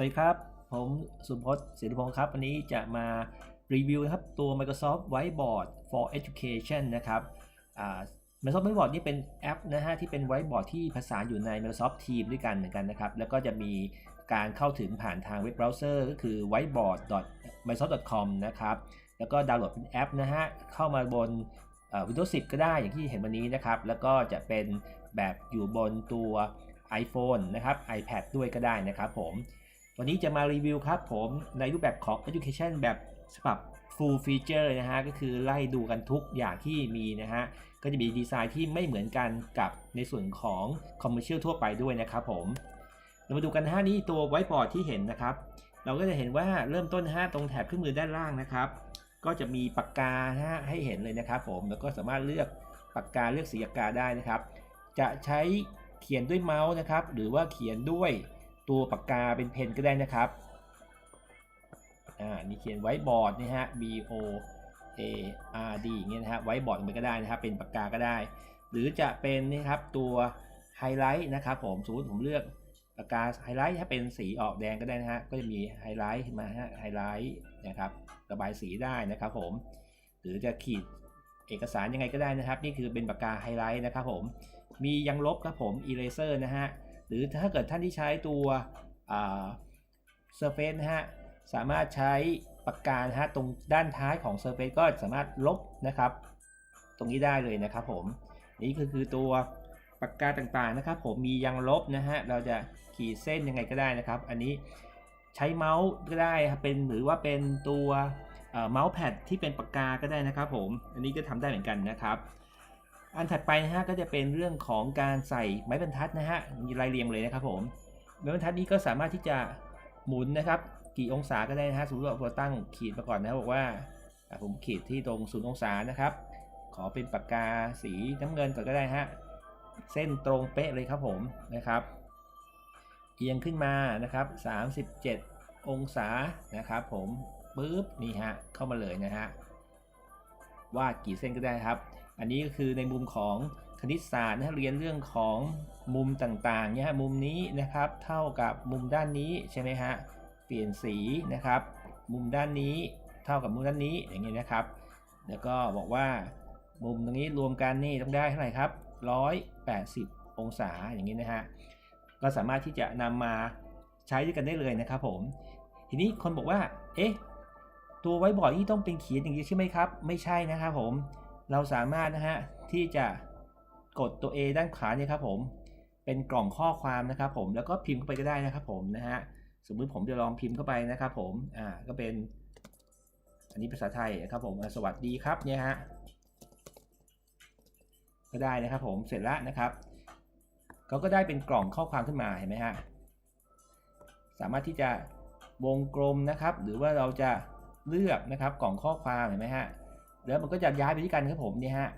สวัสดีครับ ผมสุพจน์ศิริพงศ์ครับ วันนี้จะมารีวิวนะครับตัว Microsoft Whiteboard for Education นะครับ Microsoft Whiteboard นี่เป็นแอปนะฮะที่เป็น Whiteboard ที่ผสานอยู่ใน Microsoft Teams ด้วยกันเหมือนกันนะครับ แล้วก็จะมีการเข้าถึงผ่านทางเว็บเบราว์เซอร์ก็คือ whiteboard.microsoft.com นะครับ แล้วก็ดาวน์โหลดเป็นแอปนะฮะ เข้ามาบน Windows 10 ก็ได้อย่างที่เห็นวันนี้นะครับ แล้วก็จะเป็นแบบอยู่บนตัว iPhone นะครับ iPad ด้วยก็ได้นะครับผม วันนี้จะมารีวิวครับผมในรูปแบบของ Education แบบฉบับ full feature นะฮะ ก็คือไล่ดูกันทุกอย่างที่มีนะฮะ ก็จะมีดีไซน์ที่ไม่เหมือนกันกับในส่วนของ commercial ทั่วไปด้วยนะครับผม เรามาดูกันฮะนี่ตัวไวท์บอร์ดที่เห็นนะครับ เราก็จะเห็นว่าเริ่มต้นฮะตรงแถบเครื่องมือด้านล่างนะครับ ก็จะมีปากกาฮะให้เห็นเลยนะครับผม แล้วก็สามารถเลือกปากกาเลือกสีปากกาได้นะครับ จะใช้เขียนด้วยเมาส์นะครับ หรือว่าเขียนด้วย ตัวปากกาเป็นเพนก็ได้นะครับ อ่า นี่เขียนไว้บอร์ดนะฮะ B O A R D อย่างเงี้ยนะฮะไว้บอร์ดมันก็ได้นะครับ เป็นปากกาก็ได้ หรือจะเป็นนะครับตัวไฮไลท์นะครับผมสมมติผมเลือกปากกาไฮไลท์ถ้าเป็นสีออกแดงก็ได้นะฮะ ก็จะมีไฮไลท์มาฮะ ไฮไลท์นะครับ ระบายสีได้นะครับผม หรือจะขีดเอกสารยังไงก็ได้นะครับ นี่คือเป็นปากกาไฮไลท์นะครับผม มียังลบครับผม eraser นะฮะ หรือถ้าเกิดท่านที่ใช้ตัวอ่า Surface นะฮะสามารถใช้ปากกานะฮะตรงด้านท้ายของ Surface ก็สามารถลบนะครับ ตรงนี้ได้เลยนะครับผมนี่คือคือตัวปากกาต่างๆนะครับ ผมมียังลบนะฮะเราจะขีดเส้นยังไงก็ได้นะครับ อันนี้ใช้เมาส์ก็ได้ครับเป็นหรือว่าเป็นตัวเอ่อเมาส์แพดที่เป็นปากกาก็ได้นะครับ ผมอันนี้ก็ทำได้เหมือนกันนะครับ อันถัดไปนะฮะก็จะเป็นเรื่องของการใส่ไม้บรรทัดนะฮะมีรายเรียงเลยนะครับผมไม้บรรทัดนี้ก็สามารถที่จะหมุนนะครับกี่องศาก็ได้นะฮะสมมติว่าเราตั้งขีดมาก่อนนะครับบอกว่าผมขีดที่ตรงศูนย์องศานะครับ ขอเป็นปากกาสีน้ำเงินก่อนก็ได้ฮะเส้นตรงเป๊ะเลยครับผมนะครับ เอียงขึ้นมานะครับ 37 องศานะครับ ผมปึ๊บนี่ฮะเข้ามาเลยนะฮะวาดกี่เส้นก็ได้ครับ อันนี้ก็คือในมุมของคณิตศาสตร์นะเรียนเรื่องของมุมต่างๆเนี่ยฮะมุมนี้นะครับเท่ากับมุมด้านนี้ใช่ไหมฮะเปลี่ยนสีนะครับ มุมด้านนี้เท่ากับมุมด้านนี้อย่างนี้นะครับ แล้วก็บอกว่ามุมตรงนี้รวมกันนี่ต้องได้เท่าไหร่ครับ 180 องศาอย่างนี้นะฮะก็สามารถที่จะนำมาใช้ด้วยกันได้เลยนะครับผม ทีนี้คนบอกว่า เอ๊ะ ตัวไว้บอร์ดนี่ต้องเป็นเขียนอย่างนี้ใช่ไหมครับ ไม่ใช่นะครับผม เราสามารถนะฮะที่จะกดตัว A ด้านขวาเนี่ยครับผม เป็นกล่องข้อความนะครับผมแล้วก็พิมพ์เข้าไปก็ได้นะครับผมนะฮะสมมติผมจะลองพิมพ์เข้าไปนะครับผมอ่าก็เป็น อันนี้ภาษาไทยนะครับผมสวัสดีครับเนี่ยฮะก็ได้นะครับผมเสร็จแล้วนะครับเขาก็ได้เป็นกล่องข้อความขึ้นมาเห็นไหมฮะสามารถที่จะวงกลมนะครับ หรือว่าเราจะเลือกนะครับกล่องข้อความเห็นไหมฮะ แล้วมันก็จะย้ายไปที่กันครับผมเนี่ยฮะ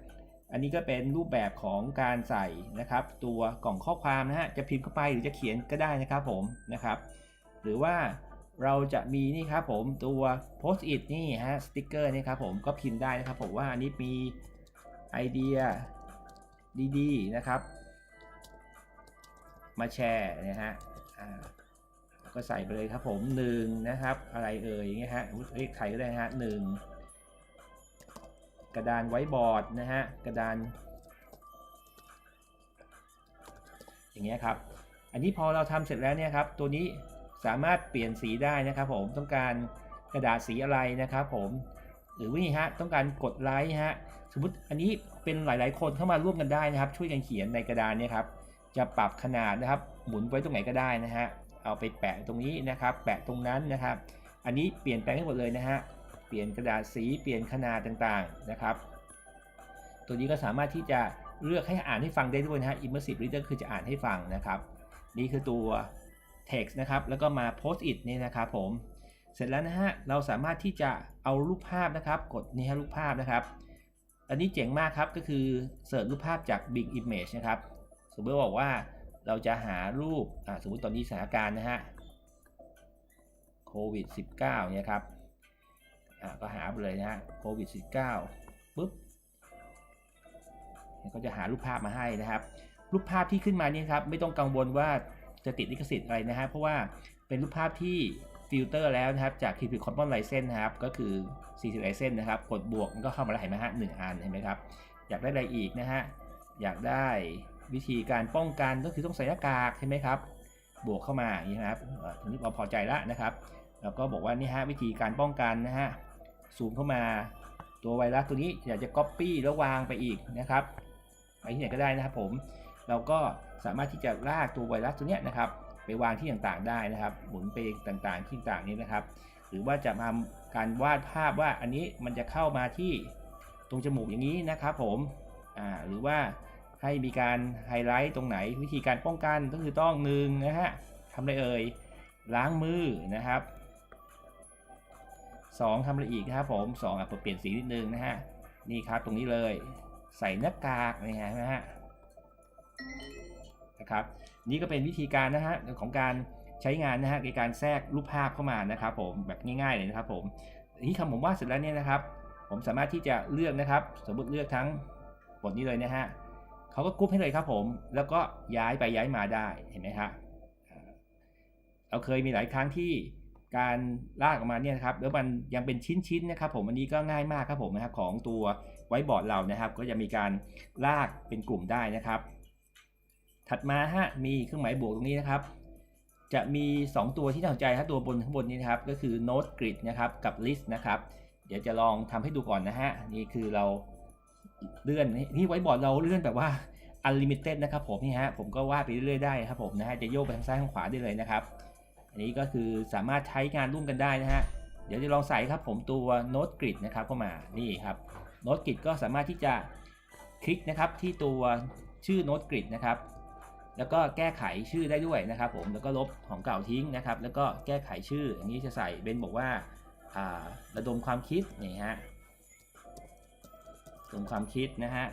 อันนี้ก็เป็นรูปแบบของการใส่นะครับ ตัวกล่องข้อความนะฮะจะพิมพ์เข้าไปหรือจะเขียนก็ได้นะครับผมนะครับ หรือว่าเราจะมีนี่ครับผมตัว post it นี่ฮะสติกเกอร์นี่ครับผมก็พิมพ์ได้นะครับผมว่าอันนี้มีไอเดียดีๆนะครับ มาแชร์นะฮะก็ใส่ไปเลยครับผมหนึ่งนะครับอะไรเอ่ยอย่างเงี้ยฮะเอ้ยใครก็ได้ฮะหนึ่ง กระดานไว้บอร์ดนะฮะกระดาน อย่างเงี้ยครับ อันนี้พอเราทำเสร็จแล้วเนี่ยครับ ตัวนี้สามารถเปลี่ยนสีได้นะครับ ผมต้องการกระดาษสีอะไรนะครับ ผมหรือว่านี่ฮะต้องการกดไลค์ฮะสมมติอันนี้เป็นหลาย ๆ คนเข้ามาร่วมกันได้นะครับ ช่วยกันเขียนในกระดานเนี่ยครับจะปรับขนาดนะครับ หมุนไว้ตรงไหนก็ได้นะฮะเอาไปแปะตรงนี้นะครับ แปะตรงนั้นนะครับ อันนี้เปลี่ยนแปลงให้หมดเลยนะฮะ เปลี่ยนกระดาษสีเปลี่ยนขนาดต่างๆนะครับ ตัวนี้ก็สามารถที่จะเลือกให้อ่านให้ฟังได้ด้วยนะฮะ immersive reader คือจะอ่านให้ฟังนะครับ นี่คือตัว text นะครับ แล้วก็มา post it นี่นะครับผม เสร็จแล้วนะฮะ เราสามารถที่จะเอารูปภาพนะครับ กดนี่ฮะรูปภาพนะครับ อันนี้เจ๋งมากครับ ก็คือเสิร์ชรูปภาพจาก big Image นะครับ สมมติบอกว่าเราจะหารูป สมมติตอนนี้สถานการณ์นะฮะ โควิด -19 เนี่ยครับ อ่าก็หาไปเลยนะฮะโควิด -19 ปุ๊บก็จะหารูปภาพมาให้นะครับ รูปภาพที่ขึ้นมาเนี่ยครับไม่ต้องกังวลว่าจะติดลิขสิทธิ์อะไรนะฮะเพราะว่าเป็นรูปภาพที่ฟิลเตอร์แล้วนะครับจาก Creative Commons License นะครับก็คือ 40 License นะครับกดบวกมันก็เข้ามาแล้วเห็นไหมฮะหนึ่งอันเห็นไหมครับอยากได้อะไรอีกนะฮะอยากได้วิธีการป้องกันก็คือต้องใส่หน้ากากใช่ไหมครับบวกเข้ามาอย่างนี้นะครับเอ่อทีนี้เราพอใจแล้วนะครับ แล้วก็บอกว่านี่ฮะวิธีการป้องกันนะฮะ ซูมเข้ามา ตัวไวรัสตัวนี้อยากจะ Copy แล้ววางไปอีกนะครับไปที่ไหนก็ได้นะครับผมเราก็สามารถที่จะลากตัวไวรัสตัวนี้นะครับ ไปวางที่ต่างๆได้นะครับ หมุนไปต่างๆที่ต่างนี้นะครับ หรือว่าจะมาการวาดภาพว่าอันนี้มันจะเข้ามาที่ตรงจมูกอย่างนี้นะครับผมอ่าหรือว่าให้มีการไฮไลท์ตรงไหนวิธีการป้องกันก็คือต้องหนึ่งนะฮะทำอะไรเอ่ยล้างมือนะครับ สองทำอะไรอีกครับผมสองอะเปลี่ยนสีนิดนึงนะฮะนี่ครับตรงนี้เลยใส่หน้ากากนี่ฮะนะฮะนะครับนี่ก็เป็นวิธีการนะฮะของการใช้งานนะฮะในการแทรกรูปภาพเข้ามานะครับผมแบบง่ายๆเลยนะครับผมนี้คำผมว่าเสร็จแล้วเนี่ยนะครับ ผมสามารถที่จะเลือกนะครับ สมมติเลือกทั้งบทนี้เลยนะฮะเขาก็กรุ๊ปให้เลยครับผม แล้วก็ย้ายไปย้ายมาได้เห็นไหมครับเราเคยมีหลายครั้งที่ การลากออกมาเนี่ยครับแล้วมันยังเป็นชิ้นๆนะครับผมอันนี้ก็ง่ายมากครับผมนะครับของตัวไว้บอร์ดเรานะครับ ก็จะมีการลากเป็นกลุ่มได้นะครับ ถัดมาฮะมีเครื่องหมายบวกตรงนี้นะครับ จะมี 2 ตัวที่น่าสนใจครับตัวบนข้างบนนี้นะครับก็คือ Note Grid นะครับกับ List นะครับเดี๋ยวจะลองทำให้ดูก่อนนะฮะนี่คือเราเลื่อนนี่ไว้บอร์ดเราเลื่อนแบบว่า unlimited นะครับผมนี่ฮะผมก็วาดไปเรื่อยๆได้ครับผมนะฮะจะโยกไปทางซ้ายทางขวาได้เลยนะครับ อันนี้ก็คือสามารถใช้งานร่วมกันได้นะฮะ เดี๋ยวจะลองใส่ครับผมตัว Note Grid นะครับเข้ามานี่ครับ Note Grid ก็สามารถที่จะคลิกนะครับที่ตัวชื่อ Note Grid นะครับ แล้วก็แก้ไขชื่อได้ด้วยนะครับผมแล้วก็ลบของเก่าทิ้งนะครับ แล้วก็แก้ไขชื่ออย่างนี้จะใส่เบนบอกว่าระดมความคิดนี่ฮะระดมความคิดนะฮะ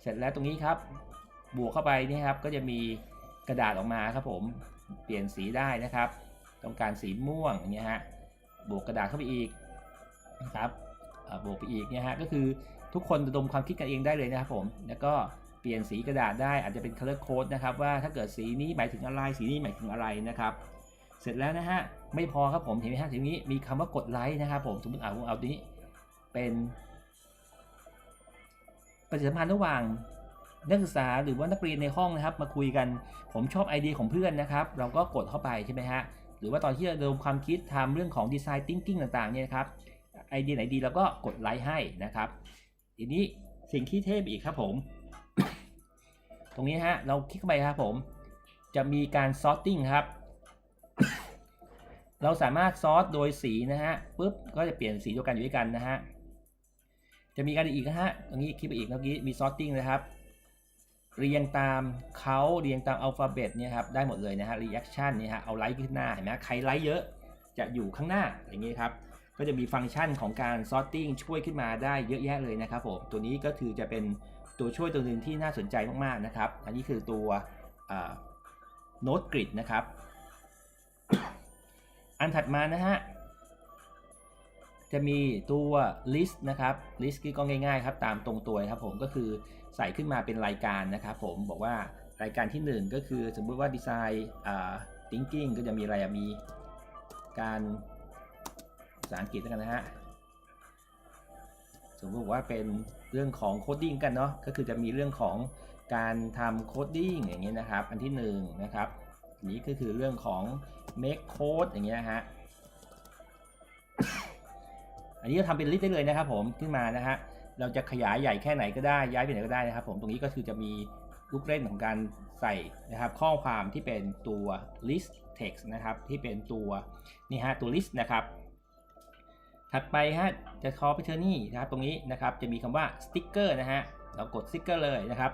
เสร็จแล้วตรงนี้ครับบวกเข้าไปนี่ครับก็จะมีกระดาษออกมาครับผมเปลี่ยนสีได้นะครับ ต้องการสีม่วงอย่างเงี้ยฮะบวกกระดาษเข้าไปอีกนะครับบวกไปอีกเนี่ยฮะก็คือทุกคนระดมความคิดกันเองได้เลยนะครับผมแล้วก็เปลี่ยนสีกระดาษได้อาจจะเป็น color code นะครับว่าถ้าเกิดสีนี้หมายถึงอะไรสีนี้หมายถึงอะไรนะครับเสร็จแล้วนะฮะไม่พอครับผมเห็นไหมฮะทีนี้มีคำว่ากดไลค์นะครับผมสมมติเอาเอาตัวนี้เป็นปฏิสัมพันธ์ระหว่างนักศึกษาหรือว่านักเรียนในห้องนะครับ มาคุยกันผมชอบไอเดียของเพื่อนนะครับ เราก็กดเข้าไปใช่ไหมฮะ หรือว่าตอนที่เราระดมความคิดทำเรื่องของดีไซน์ทิงกิ้งต่างๆเนี่ยครับไอเดียไหนดีเราก็กดไลค์ให้นะครับทีนี้สิ่งที่เทพอีกครับผม ตรงนี้ฮะเราคลิกไปครับผมจะมีการ sorting ครับ เราสามารถซอร์ตโดยสีนะฮะปุ๊บก็จะเปลี่ยนสีเดียวกันอยู่ด้วยกันนะฮะจะมีการอีกนะฮะตรงนี้คลิกไปอีกเมื่อกี้มี sorting นะครับ เรียงตามเขาเรียงตามอัลฟาเบตเนี่ยครับได้หมดเลยนะฮะ reaction เนี่ยฮะเอาไลค์ขึ้นหน้าเห็นไหมใครไลค์เยอะจะอยู่ข้างหน้าอย่างนี้ครับก็จะมีฟังก์ชันของการ sorting ช่วยขึ้นมาได้เยอะแยะเลยนะครับผมตัวนี้ก็คือจะเป็นตัวช่วยตัวหนึ่งที่น่าสนใจมากๆนะครับ อันนี้คือตัวโน้ตกริดนะครับ อันถัดมานะฮะจะมีตัว list นะครับ list ก็ง่ายๆครับตามตรงตัวครับผมก็คือ ใส่ขึ้นมาเป็นรายการนะครับผมบอกว่ารายการที่ 1 ก็คือสมมุติว่าดีไซน์ thinking ก็จะมีอะไรมีการภาษาอังกฤษกันนะฮะสมมติว่าเป็นเรื่องของโคดดิ้งกันเนาะก็คือจะมีเรื่องของการทำโคดดิ้งอย่างเงี้ยนะครับ อันที่1นงนะครับนี้ก็คือเรื่องของ make code อย่างเงี้ยฮะอันนี้ก็ทำเป็นลิสต์ได้เลยนะครับผมขึ้นมานะฮะ เราจะขยายใหญ่แค่ไหนก็ได้ย้ายไปไหนก็ได้นะครับ ผมตรงนี้ก็คือจะมีลูกเล่นของการใส่นะครับ ข้อความที่เป็นตัว list text นะครับ ที่เป็นตัวนี่ฮะตัว list นะครับ ถัดไปฮะจะคอไปเทอร์นี่นะครับ ตรงนี้นะครับจะมีคำว่าสติ๊กเกอร์นะฮะเรากดสติ๊กเกอร์เลยนะครับ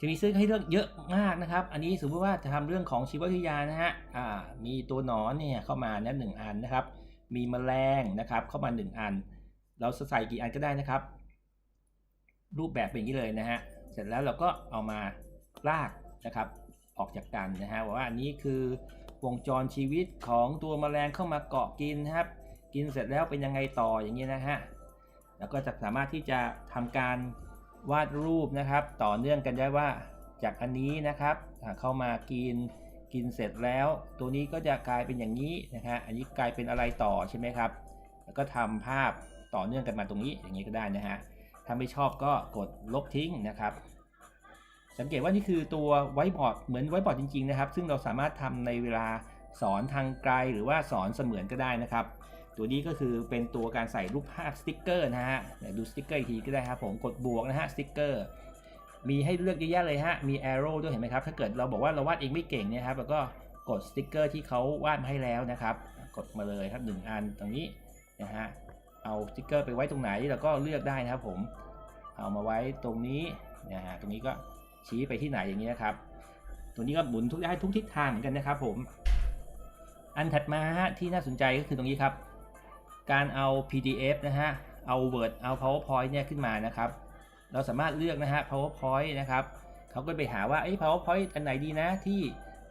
จะมีซื้อให้เลือกเยอะมากนะครับ อันนี้สมมติว่าจะทำเรื่องของชีววิทยานะฮะ อ่า มีตัวหนอนเนี่ยเข้ามานะหนึ่งอันนะครับ มีแมลงนะครับเข้ามาหนึ่งอัน เราใส่กี่อันก็ได้นะครับ รูปแบบเป็นอย่างนี้เลยนะฮะ เสร็จแล้วเราก็เอามาลากนะครับ ออกจากกันนะฮะว่าอันนี้คือวงจรชีวิตของตัวแมลงเข้ามาเกาะกินครับ กินเสร็จแล้วเป็นยังไงต่ออย่างนี้นะฮะแล้วก็จะสามารถที่จะทำการวาดรูปนะครับ ต่อเนื่องกันได้ว่าจากอันนี้นะครับเข้ามากินกกินเสร็จแล้ว ตัวนี้ก็จะกลายเป็นอย่างนี้นะฮะอันนี้กลายเป็นอะไรต่อใช่ไหมครับ แล้วก็ทำภาพ ต่อเนื่องกันมาตรงนี้อย่างนี้ก็ได้นะฮะถ้าไม่ชอบก็กดลบทิ้งนะครับ สังเกตว่านี่คือตัวไวบอร์ดเหมือนไวบอร์ดจริงๆนะครับ ซึ่งเราสามารถทำในเวลาสอนทางไกลหรือว่าสอนเสมือนก็ได้นะครับ ตัวนี้ก็คือเป็นตัวการใส่รูปภาพสติกเกอร์นะฮะดูสติกเกอร์อีกทีก็ได้ครับผมกดบวกนะฮะสติกเกอร์มีให้เลือกเยอะแยะเลยฮะ มี arrow ด้วยเห็นไหมครับ ถ้าเกิดเราบอกว่าเราวาดเองไม่เก่งเนี่ยครับ แล้วก็กดสติกเกอร์ที่เขาวาดมาให้แล้วนะครับ กดมาเลยครับหนึ่งอันตรงนี้นะฮะ เอาสติกเกอร์ไปไว้ตรงไหนเราก็เลือกได้นะครับผมเอามาไว้ตรงนี้นะฮะตรงนี้ก็ชี้ไปที่ไหนอย่างนี้นะครับ ตัวนี้ก็หมุนทุกได้ทุกทิศทางเหมือนกันนะครับผม อันถัดมาที่น่าสนใจก็คือตรงนี้ครับ การเอา PDF นะฮะ เอา Word เอา PowerPoint เนี่ยขึ้นมานะครับ เราสามารถเลือกนะฮะ PowerPoint นะครับ เขาก็ไปหาว่าไอ้ PowerPoint อันไหนดีนะที่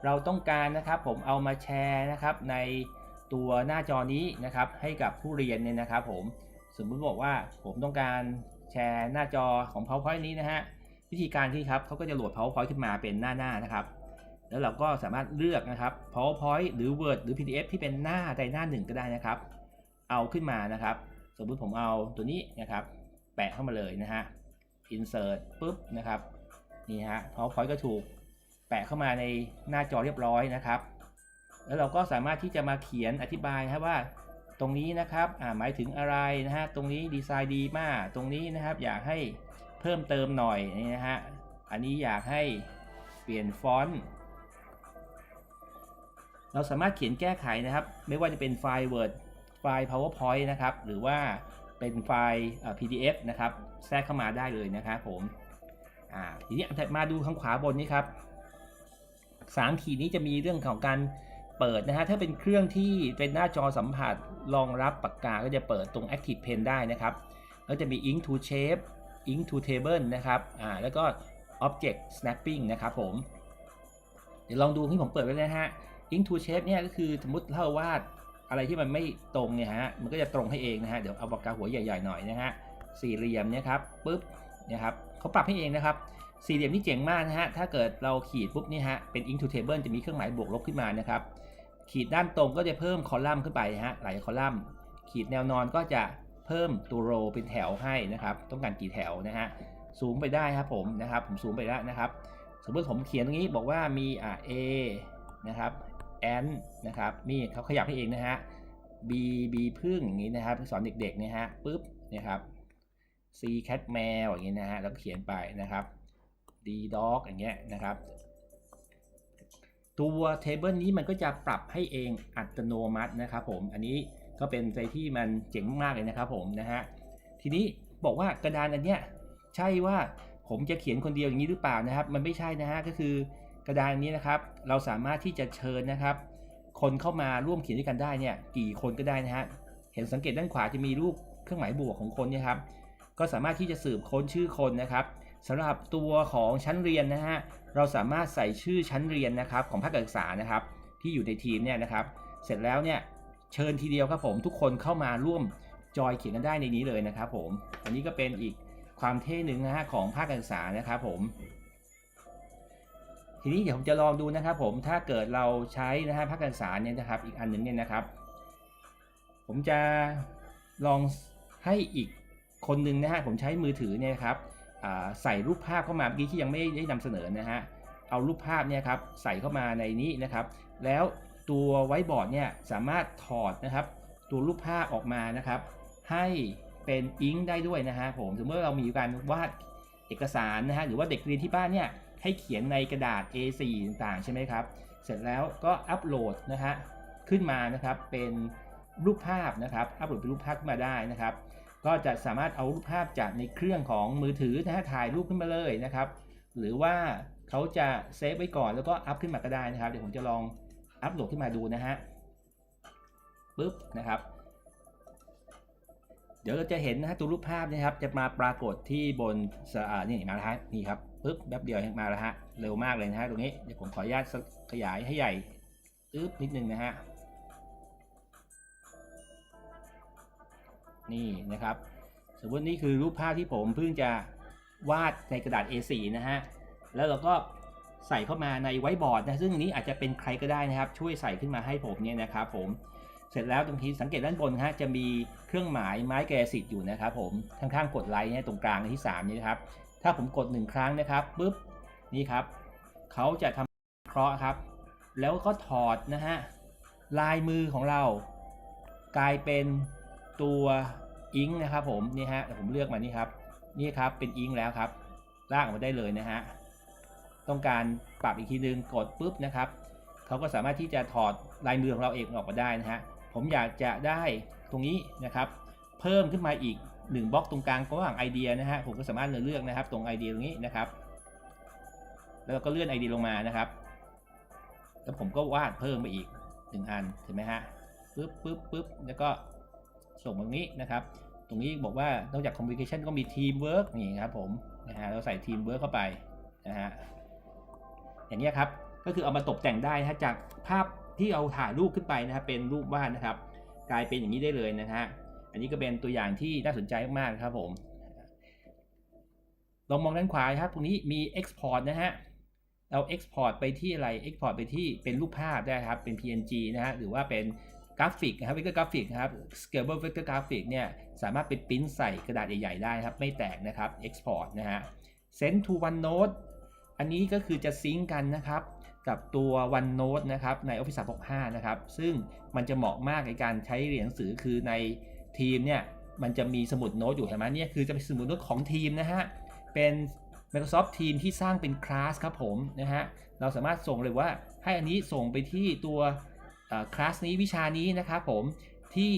เราต้องการนะครับ ผมเอามาแชร์นะครับใน ตัวหน้าจอนี้นะครับให้กับผู้เรียนเนี่ยนะครับผมสมมติบอกว่าผมต้องการแชร์หน้าจอของ PowerPoint นี้นะฮะวิธีการที่ครับเขาก็จะโหลด PowerPoint ขึ้นมาเป็นหน้าหน้านะครับ แล้วเราก็สามารถเลือกนะครับ PowerPoint หรือ Word หรือ PDF ที่เป็นหน้าใดหน้าหนึ่งก็ได้นะครับ เอาขึ้นมานะครับ สมมติผมเอาตัวนี้นะครับ แปะเข้ามาเลยนะฮะ insert ปุ๊บนะครับนี่ฮะ PowerPoint ก็ถูกแปะเข้ามาในหน้าจอเรียบร้อยนะครับ แล้วเราก็สามารถที่จะมาเขียนอธิบายนะครับว่า ตรงนี้นะครับอ่าหมายถึงอะไรนะฮะตรงนี้ดีไซน์ดีมาก ตรงนี้นะครับอยากให้เพิ่มเติมหน่อยนี่นะฮะอันนี้อยากให้เปลี่ยนฟอนต์เราสามารถเขียนแก้ไขนะครับ ไม่ว่าจะเป็นไฟล์ Word ไฟล์ PowerPoint นะครับ หรือว่าเป็นไฟล์เอ่อ PDF นะครับ แทรกเข้ามาได้เลยนะครับผมอ่าทีนี้มาดูข้างขวาบนนี้ครับสามขีดนี้จะมีเรื่องของการ เปิดนะฮะถ้าเป็นเครื่องที่เป็นหน้าจอสัมผัสรองรับปากกาก็จะเปิดตรง Active Pen ได้นะครับแล้วจะมี Ink to Shape Ink to Table นะครับอ่าแล้วก็ Object Snapping นะครับผม เดี๋ยวลองดูที่ผมเปิดไว้นะฮะ Ink to Shape เนี่ยก็คือสมมติถ้าวาดอะไรที่มันไม่ตรงเนี่ยฮะมันก็จะตรงให้เองนะฮะเดี๋ยวเอาปากกาหัวใหญ่ๆหน่อยนะฮะสี่เหลี่ยมเนี่ยครับปุ๊บเนี่ยครับเขาปรับให้เองนะครับ สี่เหลี่ยมนี่เจ๋งมากนะฮะ ถ้าเกิดเราขีดปุ๊บนี่ฮะ เป็น ink to table จะมีเครื่องหมายบวกลบขึ้นมานะครับ ขีดด้านตรงก็จะเพิ่มคอลัมน์ขึ้นไปฮะ หลายคอลัมน์ ขีดแนวนอนก็จะเพิ่มตัวโรเป็นแถวให้นะครับ ต้องการกี่แถวนะฮะ สูงไปได้ครับผมนะครับ ผมสูงไปแล้วนะครับ สมมติผมเขียนตรงนี้บอกว่ามีอ่า A นะครับ n นะครับมีเขาขยับให้เองนะฮะ b b พึ่งอย่างนี้นะครับสอนเด็กๆนะฮะ ปุ๊บ เนี่ยครับ c cat แมวอย่างนี้นะฮะ แล้วเขียนไปนะครับ d dog อย่างเงี้ยนะครับ ตัว table นี้มันก็จะปรับให้เองอัตโนมัตินะครับผม อันนี้ก็เป็นใจที่มันเจ๋งมากเลยนะครับผมนะฮะ ทีนี้บอกว่ากระดานอันเนี้ยใช่ว่าผมจะเขียนคนเดียวอย่างนี้หรือเปล่านะครับ มันไม่ใช่นะฮะก็คือกระดานนนี้นะครับ เราสามารถที่จะเชิญนะครับ คนเข้ามาร่วมเขียนด้วยกันได้เนี่ยกี่คนก็ได้นะฮะเห็นสังเกตด้านขวาจะมีรูปเครื่องหมายบวกของคนเนี่ยครับก็สามารถที่จะสืบค้นชื่อคนนะครับ สำหรับตัวของชั้นเรียนนะฮะเราสามารถใส่ชื่อชั้นเรียนนะครับของภาคการศึกษานะครับ ที่อยู่ในทีมเนี่ยนะครับ เสร็จแล้วเนี่ยเชิญทีเดียวครับผมทุกคนเข้ามาร่วมจอยเขียนกันได้ในนี้เลยนะครับผมอันนี้ก็เป็นอีกความเท่หนึ่งนะฮะของภาคการศึกษานะครับผม ทีนี้เดี๋ยวผมจะลองดูนะครับผมถ้าเกิดเราใช้นะฮะภาคการศึกษาเนี่ยนะครับ อีกอันหนึ่งเนี่ยนะครับ ผมจะลองให้อีกคนหนึ่งนะฮะผมใช้มือถือเนี่ยครับ ใส่รูปภาพเข้ามาเมื่อกี้ที่ยังไม่ได้นำเสนอนะฮะ เอารูปภาพเนี่ยครับใส่เข้ามาในนี้นะครับ แล้วตัวไวท์บอร์ดเนี่ยสามารถถอดนะครับ ตัวรูปภาพออกมานะครับ ให้เป็นอิงได้ด้วยนะฮะผมสมมติว่าเรามีการวาดเอกสารนะฮะหรือว่าเด็กเรียนที่บ้านเนี่ยให้เขียนในกระดาษ A4 ต่างๆใช่ไหมครับ เสร็จแล้วก็อัปโหลดนะฮะขึ้นมานะครับเป็นรูปภาพนะครับ อัปโหลดเป็นรูปภาพขึ้นมาได้นะครับ ก็จะสามารถเอารูปภาพจากในเครื่องของมือถือนะฮะถ่ายรูปขึ้นมาเลยนะครับ หรือว่าเขาจะเซฟไว้ก่อนแล้วก็อัพขึ้นมาก็ได้นะครับ เดี๋ยวผมจะลองอัปโหลดขึ้นมาดูนะฮะปึ๊บนะครับ เดี๋ยวเราจะเห็นนะฮะตัวรูปภาพนะครับ จะมาปรากฏที่บนสอ่านี่มาแล้วฮะนี่ครับปึ๊บแป๊บเดียวมาแล้วฮะเร็วมากเลยนะฮะตรงนี้เดี๋ยวผมขออนุญาตขยายให้ใหญ่ปึ๊บนิดนึงนะฮะ นี่นะครับ สมมตินี่คือรูปภาพที่ผมเพิ่งจะวาดในกระดาษ A4 นะฮะ แล้วเราก็ใส่เข้ามาในไว้บอร์ดนะ ซึ่งนี้อาจจะเป็นใครก็ได้นะครับ ช่วยใส่ขึ้นมาให้ผมเนี่ยนะครับผม เสร็จแล้วตรงที่สังเกตด้านบนฮะจะมีเครื่องหมายไม้แกายสิทธิ์อยู่นะครับผม ข้างๆกดไลค์เนี่ยตรงกลางที่ 3 นี้นะครับ ถ้าผมกด 1 ครั้งนะครับปุ๊บ นี่ครับ เขาจะทำเคราะห์ครับ แล้วก็ถอดนะฮะ ลายมือของเรา กลายเป็น ตัวอิงนะครับผมนี่ฮะผมเลือกมานี่ครับนี่ครับเป็นอิงแล้วครับลากออกมาได้เลยนะฮะต้องการปรับอีกทีนึงกดปุ๊บนะครับเขาก็สามารถที่จะถอดลายมือของเราเองออกมาได้นะฮะผมอยากจะได้ตรงนี้นะครับ เพิ่มขึ้นมาอีก1บล็อกตรงกลางระหว่างไอเดียนะฮะผมก็สามารถเลือกนะครับ ตรงไอเดียตรงนี้นะครับ แล้วก็เลื่อนไอเดียลงมานะครับ แล้วผมก็วาดเพิ่มไปอีกหนึ่งอันเห็นไหมฮะปึ๊บปึ๊บปึ๊บแล้วก็ ส่งตรงนี้นะครับ ตรงนี้บอกว่านอกจากคอมมิวนิเคชันก็มีทีมเวิร์กนี่ครับผมนะฮะเราใส่ทีมเวิร์กเข้าไปนะฮะอย่างนี้ครับก็คือเอามาตกแต่งได้ฮะจากภาพที่เอาถ่ายรูปขึ้นไปนะครับเป็นรูปวาดนะครับ กลายเป็นอย่างนี้ได้เลยนะฮะอันนี้ก็เป็นตัวอย่างที่น่าสนใจมากครับผมลองมองด้านขวาครับตรงนี้มี Export นะฮะเรา Export ไปที่อะไร Export ไปที่เป็นรูปภาพได้ครับเป็น PNG นะฮะหรือว่าเป็น กราฟิกนะครับ Vector Graphic นะครับ Scalable Vector Graphic เนี่ยสามารถไปปริ้นใส่กระดาษใหญ่ๆได้ครับ ไม่แตกนะครับ Export นะฮะ Send to OneNote อันนี้ก็คือจะซิงก์กันนะครับ กับตัว OneNote นะครับใน Office 365 นะครับ ซึ่งมันจะเหมาะมากในการใช้เรียนหนังสือคือในทีมเนี่ยมันจะมีสมุดโน้ตอยู่เห็นไหมเนี่ยคือจะเป็นสมุดโน้ตของทีมนะฮะเป็น Microsoft Team ที่สร้างเป็นคลาสครับผมนะฮะเราสามารถส่งเลยว่าให้อันนี้ส่งไปที่ตัว คลาสนี้วิชานี้นะครับผมที่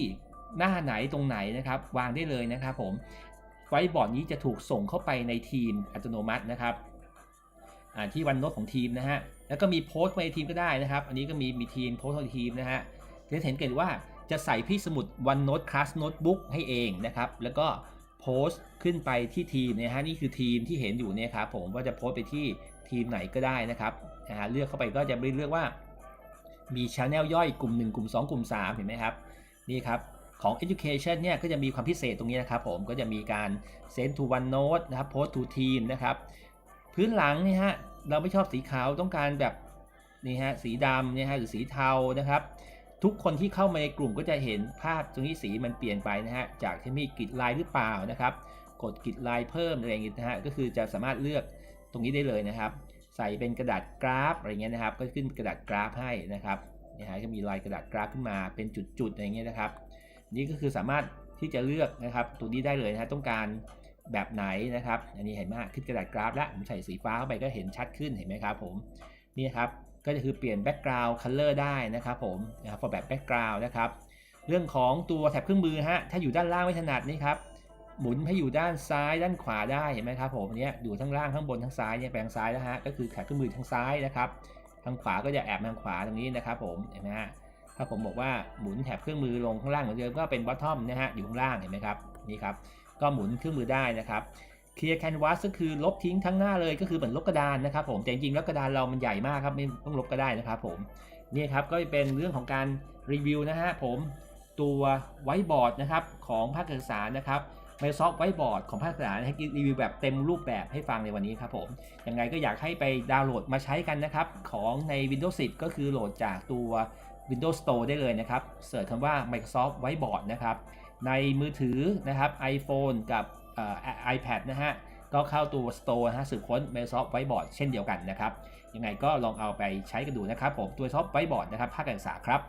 หน้าไหนตรงไหนนะครับวางได้เลยนะครับผมไว้บอร์ดนี้จะถูกส่งเข้าไปในทีมอัตโนมัตินะครับที่วันโน้ตของทีมนะฮะแล้วก็มีโพสต์ไปในทีมก็ได้นะครับ อันนี้ก็มีมีทีมโพสต์ในทีมนะฮะจะเห็นกันว่าจะใส่พี่สมุด OneNote Class Notebook ให้เองนะครับแล้วก็โพสต์ขึ้นไปที่ทีมนะฮะนี่คือทีมที่เห็นอยู่เนี่ยครับผมว่าจะโพสต์ไปที่ทีมไหนก็ได้นะครับเลือกเข้าไปก็จะไปเลือกว่า มีช anel ย่อยกลุ่ม 1 กลุ่ม 2 กลุ่ม 3 เห็นไหมครับ นี่ครับ ของ education เนี่ยก็จะมีความพิเศษตรงนี้นะครับผมก็จะมีการ send to OneNote นะครับ post to team นะครับ พื้นหลังนี่ฮะเราไม่ชอบสีขาวต้องการแบบนี่ฮะสีดำเนี่ยฮะหรือสีเทานะครับ ทุกคนที่เข้ามาในกลุ่มก็จะเห็นภาพตรงนี้สีมันเปลี่ยนไปนะฮะจากที่มีกริดลายหรือเปล่านะครับ กดกริดลายเพิ่มอะไรอย่างเงี้ยนะฮะก็คือจะสามารถเลือกตรงนี้ได้เลยนะครับ ใส่เป็นกระดาษกราฟอะไรเงี้ยนะครับ ก็ขึ้นกระดาษกราฟให้นะครับนี่ฮะก็มีลายกระดาษกราฟขึ้นมาเป็นจุดๆอะไรเงี้ยนะครับ นี่ก็คือสามารถที่จะเลือกนะครับ ตัวนี้ได้เลยนะฮะต้องการแบบไหนนะครับ อันนี้เห็นไหมขึ้นกระดาษกราฟแล้วผมใส่สีฟ้าเข้าไปก็เห็นชัดขึ้นเห็นไหมครับผมนี่ครับก็จะคือเปลี่ยน background color ได้นะครับผมนะครับแบบ background นะครับ เรื่องของตัวแถบเครื่องมือฮะถ้าอยู่ด้านล่างไม่ถนัดนี่ครับ หมุนให้อยู่ด้านซ้ายด้านขวาได้เห็นไหมครับผมเนี้ยอยู่ทั้งล่างทั้งบนทั้งซ้ายเนี่ยแปลงซ้ายนะฮะก็คือแถบเครื่องมือทางซ้ายนะครับทางขวาก็จะแอบทางขวาตรงนี้นะครับผมเห็นไหมฮะถ้าผมบอกว่าหมุนแถบเครื่องมือลงข้างล่างเหมือนเดิมก็เป็น bottom นะฮะอยู่ข้างล่างเห็นไหมครับนี่ครับก็หมุนเครื่องมือได้นะครับ clear canvas ก็คือลบทิ้งทั้งหน้าเลยก็คือเหมือนลบกระดานนะครับผมแต่จริงๆแล้วกระดานเรามันใหญ่มากครับไม่ต้องลบก็ได้นะครับผมนี่ครับก็เป็นเรื่องของการรีวิวนะฮะผมตัวไวบอร์ดนะครับของภาคการศึกษานะครับ Microsoft Whiteboard ของภาคการศึกษาให้รีวิวแบบเต็มรูปแบบให้ฟังในวันนี้ครับผมยังไงก็อยากให้ไปดาวน์โหลดมาใช้กันนะครับ ของใน Windows 10 ก็คือโหลดจากตัว Windows Store ได้เลยนะครับเสิร์ชคำว่า Microsoft Whiteboard นะครับ ในมือถือนะครับ iPhone กับ iPad นะฮะก็เข้าตัว Store นะฮะสืบค้น Microsoft Whiteboard เช่นเดียวกันนะครับ ยังไงก็ลองเอาไปใช้กันดูนะครับผมตัว Microsoft Whiteboard นะครับภาคการศึกษาครับ